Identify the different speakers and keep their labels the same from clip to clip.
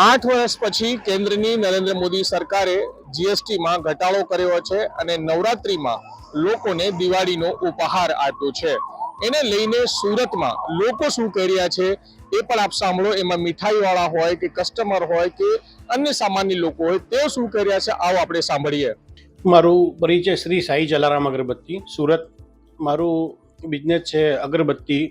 Speaker 1: આઠ વર્ષ પછી કેન્દ્રની નરેન્દ્ર મોદી સરકારે જીએસટીમાં ઘટાડો કર્યો છે અને નવરાત્રીમાં લોકોને દિવાળીનો ઉપહાર આપ્યો છે. એને લઈને સુરતમાં લોકો શું કહી રહ્યા છે એ પણ આપ સાંભળો. એમાં મીઠાઈવાળા હોય કે કસ્ટમર હોય કે અન્ય સામાન્ય લોકો હોય, તેઓ શું કહી રહ્યા છે આવો આપણે સાંભળીએ.
Speaker 2: મારું પરિચય શ્રી સાઈ જલારામ અગરબત્તી, સુરત. મારું બિઝનેસ છે અગરબત્તી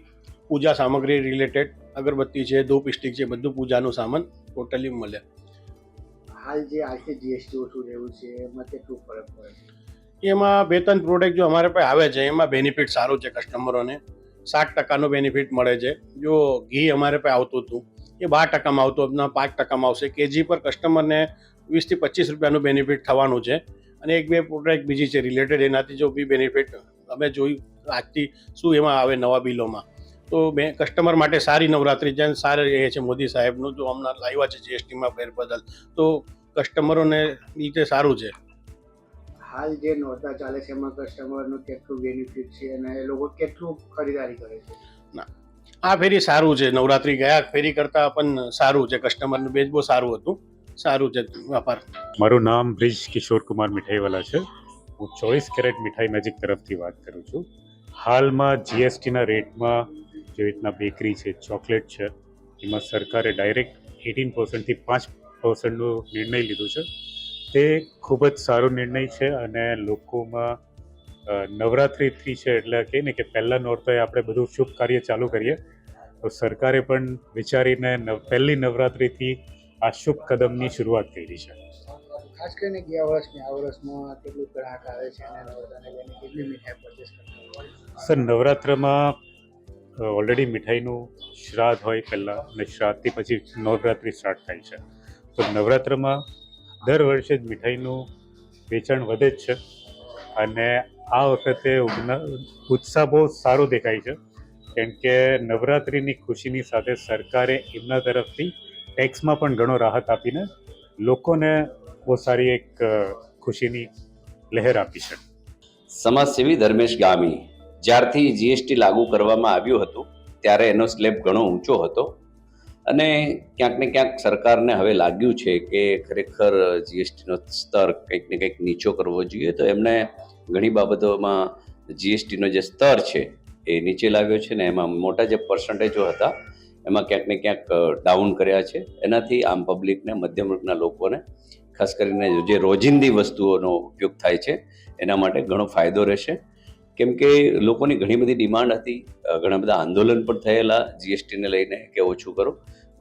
Speaker 2: પૂજા સામગ્રી રિલેટેડ અગરબત્તી છે ધૂપ સ્ટિક છે, બધું પૂજાનું સામાન. ટોટલી મળે
Speaker 3: હાલ જે આખી જીએસટી ઓછું રહેવું છે એમાં કેટલું ફરક પડે?
Speaker 2: એમાં બે ત્રણ પ્રોડક્ટ જો અમારે પાસે આવે છે એમાં બેનિફિટ સારું છે કસ્ટમરોને સાત ટકાનો બેનિફિટ મળે છે. જો ઘી અમારે પાસે આવતું હતું એ બાર ટકામાં આવતું હતું પાંચ ટકામાં આવશે. કેજી પર કસ્ટમરને વીસથી પચીસ રૂપિયાનું બેનિફિટ થવાનું છે. અને એક બે પ્રોડક્ટ બીજી છે રિલેટેડ એનાથી જો બી બેનિફિટ અમે જોયું આજથી શું એમાં આવે નવા બિલોમાં. તો બે કસ્ટમર માટે સારી નવરાત્રી છે અને સારી રહે છે મોદી સાહેબનું. જો હમણાં લાવ્યા છે જીએસટીમાં ફેરબદલ તો કસ્ટમરોને રીતે સારું છે.
Speaker 3: હાલ જે નોરતા ચાલે છે એમાં કસ્ટમરનું કેટલું બેનિફિટ છે અને એ લોકો કેટલું ખરીદારી કરે છે?
Speaker 2: ના આ ફેરી સારું છે. નવરાત્રી ગયા ફેરી કરતાં પણ સારું છે. કસ્ટમરનું બેચ બહુ સારું હતું. સારું છે વેપાર.
Speaker 4: મારું નામ બ્રિજ કિશોર કુમાર મીઠાઈવાલા છે. હું ચોવીસ કેરેટ મીઠાઈ મેજિક તરફથી વાત કરું છું. હાલમાં જીએસટીના રેટમાં જેવી રીતના બેકરી છે ચોકલેટ છે એમાં સરકારે ડાયરેક્ટ એટીન પર્સન્ટથી પાંચ પર્સન્ટનો નિર્ણય લીધો છે. તે ખૂબ જ સારો નિર્ણય છે અને લોકોમાં નવરાત્રિથી છે એટલે કહે ને કે પહેલાં નોરતોએ આપણે બધું શુભ કાર્ય ચાલુ કરીએ. તો સરકારે પણ વિચારીને નવ પહેલી નવરાત્રિથી આ શુભ કદમની શરૂઆત કરી છે.
Speaker 3: ખાસ કરીને ગયા વર્ષની આ વર્ષમાં કેટલું ગ્રાહક આવે છે અને નોરતાને લઈને કેટલી મીઠાઈ પરચેસ કરતા છે?
Speaker 4: સર નવરાત્રમાં ઓલરેડી મીઠાઈનું શ્રાદ્ધ હોય પહેલાં અને શ્રાદ્ધથી પછી નવરાત્રિ સ્ટાર્ટ થાય છે. તો નવરાત્રમાં દર વર્ષે જ મીઠાઈનું વેચાણ વધે જ છે અને આ વખતે ઉત્સાહ બહુ સારો દેખાય છે. કેમ કે નવરાત્રિની ખુશીની સાથે સરકારે એમના તરફથી ટેક્સમાં પણ ઘણો રાહત આપીને લોકોને બહુ સારી એક ખુશીની લહેર આપી છે.
Speaker 5: સમાજસેવી ધર્મેશ ગામી જ્યારથી જીએસટી લાગુ કરવામાં આવ્યું હતું, ત્યારે એનો સ્લેબ ઘણો ઊંચો હતો. અને ક્યાંક ને ક્યાંક સરકારને હવે લાગ્યું છે કે ખરેખર જીએસટીનો સ્તર કંઈક ને કંઈક નીચો કરવો જોઈએ. તો એમણે ઘણી બાબતોમાં જીએસટીનો જે સ્તર છે એ નીચે લાવ્યો છે ને, એમાં મોટા જે પર્સન્ટેજો હતા, એમાં ક્યાંક ને ક્યાંક ડાઉન કર્યા છે. એનાથી આમ પબ્લિકને મધ્યમ વર્ગના લોકોને, ખાસ કરીને જે રોજિંદી વસ્તુઓનો ઉપયોગ થાય છે, એના માટે ઘણો ફાયદો રહેશે. કેમ કે લોકોની ઘણી બધી ડિમાન્ડ હતી. ઘણા બધા આંદોલન પણ થયેલા જીએસટીને લઈને કે ઓછું કરો.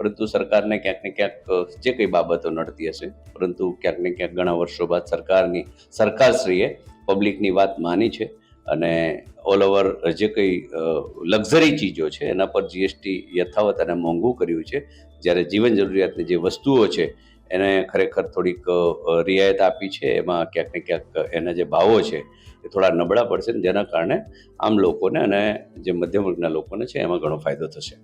Speaker 5: પરંતુ સરકારને ક્યાંક ને ક્યાંક જે કંઈ બાબતો નડતી હશે, પરંતુ ક્યાંક ને ક્યાંક ઘણા વર્ષો બાદ સરકારની, સરકારશ્રીએ પબ્લિકની વાત માની છે અને ઓલ ઓવર જે કંઈ લક્ઝરી ચીજો છે, એના પર જીએસટી યથાવત અને મોંઘું કર્યું છે. જ્યારે જીવન જરૂરિયાતની જે વસ્તુઓ છે, એને ખરેખર થોડીક રિયાયત આપી છે. એમાં ક્યાંક ને ક્યાંક એના જે ભાવો છે એ થોડા નબળા પડશે જેના કારણે આમ લોકોને અને જે મધ્યમ વર્ગના લોકોને છે એમાં ઘણો ફાયદો થશે.